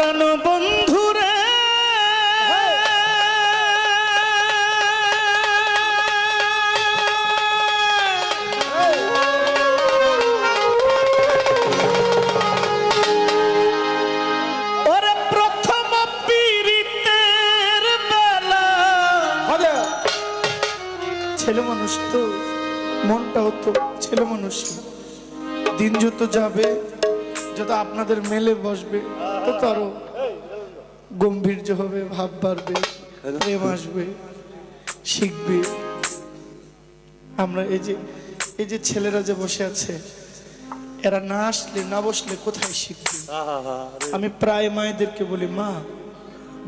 প্রাণ বন্ধুরে। ছেলে মানুষ তো মনটাও তো ছেলে মানুষ দিন যত যাবে যত আপনাদের মেলে বসবে তত আরও গম্ভীর্য হবে, ভাব বাড়বে, প্রেম আসবে, শিখবে। আমরা এই যে এই যে ছেলেরা যে বসে আছে, এরা না আসলে, না বসলে কোথায় শিখবে? আমি প্রায় মায়েদেরকে বলি, মা,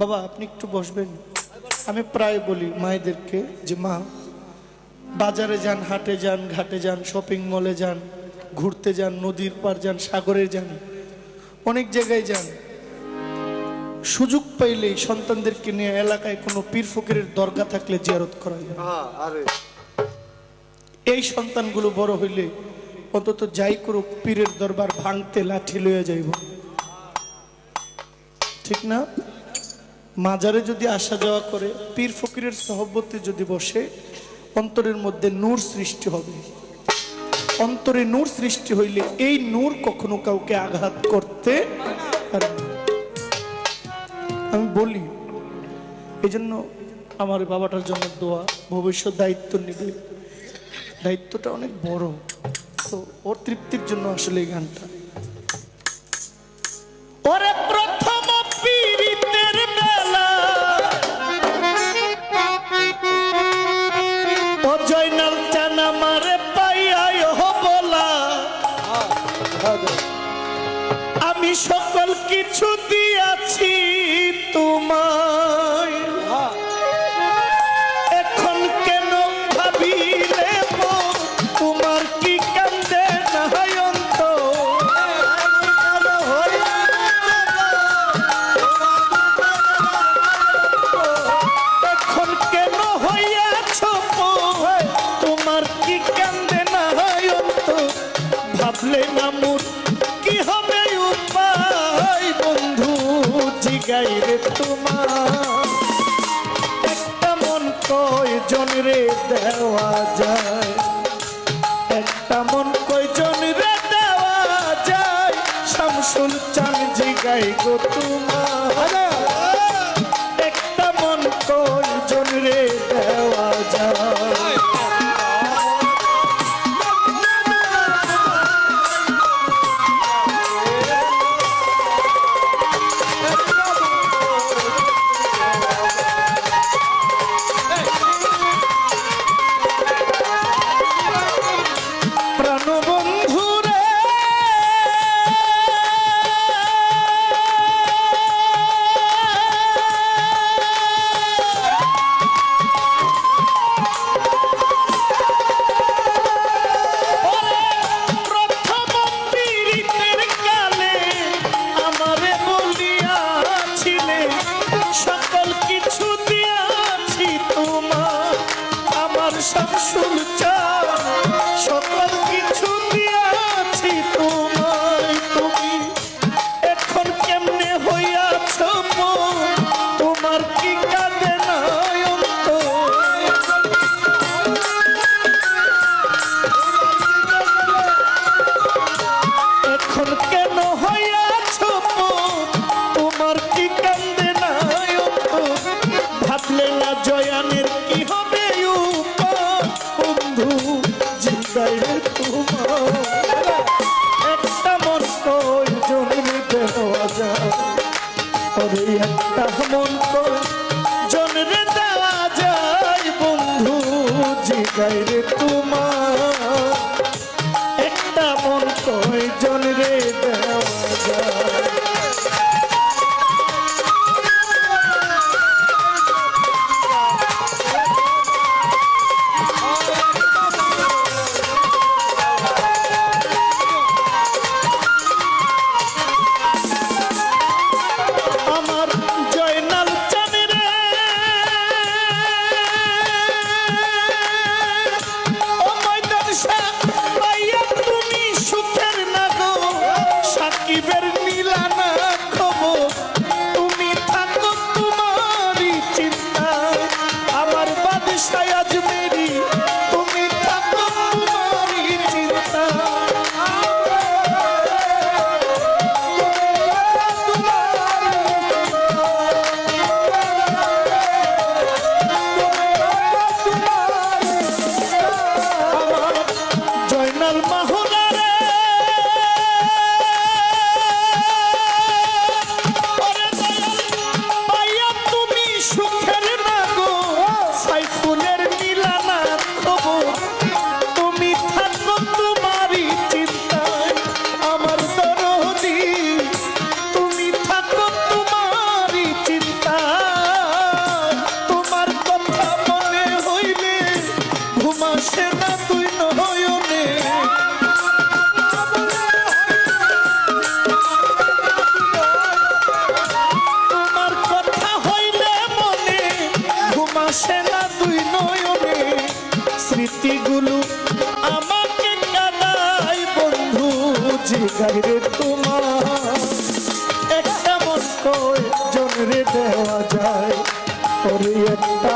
বাবা, আপনি একটু বসবেন। আমি প্রায় বলি মায়েদেরকে যে, মা, বাজারে যান, হাটে যান, ঘাটে যান শপিং মলে যান, ঘুরতে যান, নদীর পার যান, সাগরে যান। অনেক জায়গায় যান। সুযোগ পাইলেই সন্তানদেরকে নিয়ে এলাকায় কোনো পীর ফকিরের দরগা থাকলে জিয়ারত করা যায় আরে। এই সন্তানগুলো বড় হইলে অন্তত যাই করুক পীরের দরবার ভাঙতে লাঠি লইয়া যাইব। ঠিক না? মাজারে যদি আসা যাওয়া করে পীর ফকিরের সহবতে যদি বসে অন্তরের মধ্যে নূর সৃষ্টি হবে। অন্তরে নূর সৃষ্টি হইলে এই নূর কখনো কাউকে আঘাত করতে আমি বলি এই জন্য আমার বাবাটার জন্য দোয়া, ভবিষ্যৎ দায়িত্ব নেবে। দায়িত্বটা অনেক বড়, তো ওর তৃপ্তির জন্য আসলে এই গানটা। ওরে আমি সকল কিছু দিয়াছি তোমায় জিগাই রে তোমার। একটা মন কয়জন রে দেওয়া যায়? একটা মন কয়জন রে দেওয়া যায়? শামসুল চান জিগাই গো তোমার। আমার শামসুল রে তোমার একটা মন কই জমি দেওয়া যায়। একটা মন be better আসে না দুই নয়নে। স্মৃতিগুলো আমাকে কাদাই বন্ধু জিগাই রে তোমার। একটা মন কয় জন রে দেওয়া যায় পরে একটা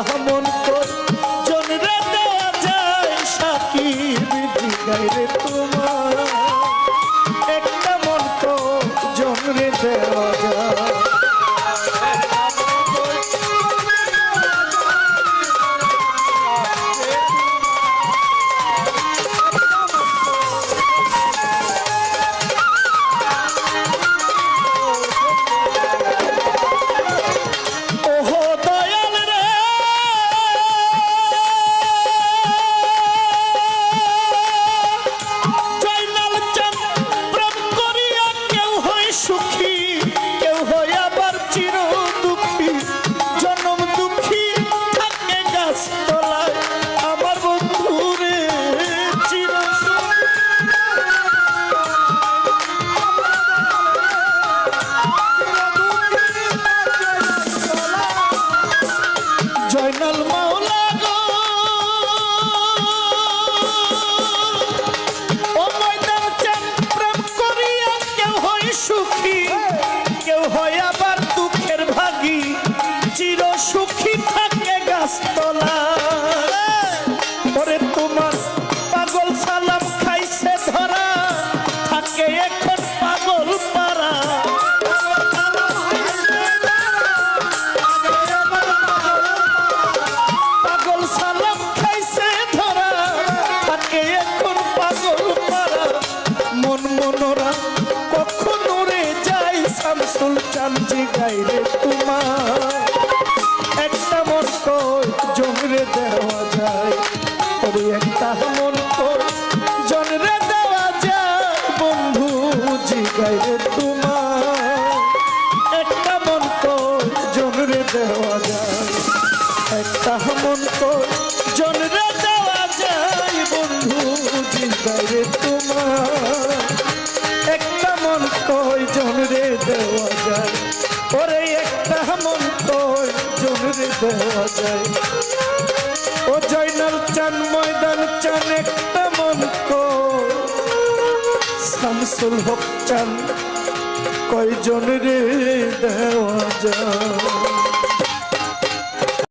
যাই শামসুল চান জিগাইরে তোমার। একটা মন কই জমরে দেওয়া যায় ওরে একটা মন কই জনরে দেওয়া যায়, বন্ধু জিগাইরে তোমার। একটা মন কই জনরে দেওয়া যায়, একটা দেওয়া যায়। ও জয়নাল চান, ময়দান চান, একটা মন শামসুল হক চান, কয়জন রে দেওয়া যায়?